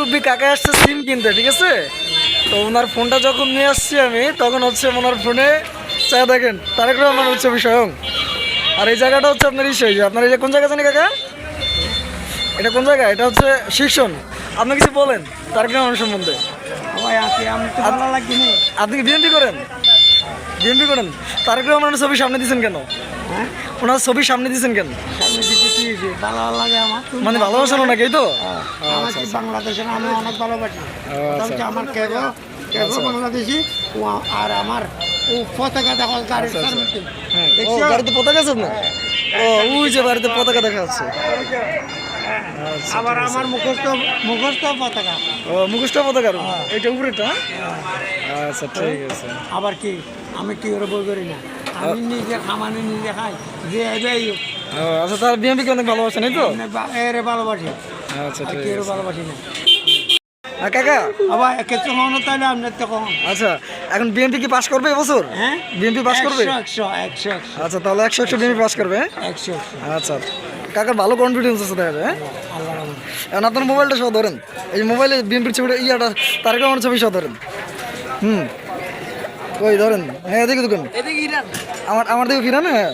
মুরব্বী কাকা আসছে সিম কিনতে ঠিক আছে? তো ওনার ফোনটা যখন নিয়ে আসছি আমি তখন হচ্ছে ওনার ফোনে চা দেখেন তারেক রহমান হচ্ছে বিষয়ং আর এই জায়গাটা হচ্ছে আপনার ইসে আপনার এই যে কোন জায়গা জানি কাকা? এটা কোন জায়গা? এটা হচ্ছে শিক্ষণ আপনি কিছু বলেন তারেক রহমান সম্বন্ধে। আমি আপনি কি বিএনপি করেন? বিএনপি করেন? তারেক রহমানের ছবি সামনে দিয়েছেন কেন? হ্যাঁ? ওনার ছবি সামনে দিয়েছেন কেন? ভালো লাগে আমার। মানে ভালোবাসানো নাকি তো? আমার বাংলাদেশের আমি অনেক ভালোবাসি। আচ্ছা। আমার কেব কেব বাংলাদেশি আর আমার ও পতাকা দেখো গাড়ির সামনে। হ্যাঁ। পতাকা আছে আপনার? ও ওই যে বাড়িতে পতাকা দেখা যাচ্ছে আবার আমার মুখস্থ মুখস্থ পতাকা। ও মুখোশটা পতাকা আর এটা উপরেটা আচ্ছা ঠিক আছে। আবার কি? আমি কি করে বই করি না? আমি নিজে খামানে নিজে খাই। যে ও আচ্ছা তার বিএনপি অনেক ভালোবাসেন এই তো? এরে ভালোবাসি। আচ্ছা ঠিক আছে। ভালোবাসি না। আর কাকা? আবার কিছু তাহলে আপনার তো আচ্ছা এখন বিএনপি কি পাস করবে এবছর? হ্যাঁ? বিএনপি পাস করবে? একশো একশো আচ্ছা তাহলে একশো একশো বিএনপি পাস করবে হ্যাঁ? একশো একশো। আচ্ছা কাকার ভালো কনফিডেন্স আছে দেখা যায় হ্যাঁ? আল্লাহ এখন আপনার মোবাইলটা সহ ধরেন। এই মোবাইলে বিএনপির ছবিটা ইয়াটা তারেক রহমানের ছবি সহ ধরেন। হুম। ওই ধরেন হ্যাঁ এদিকে আমার আমার দিকে ফিরান হ্যাঁ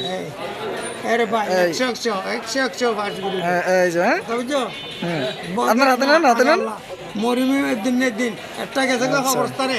আপনার হাতে নেন হাতে নেন মরিমি দিনের দিন একটা গেছে খবরস্থানে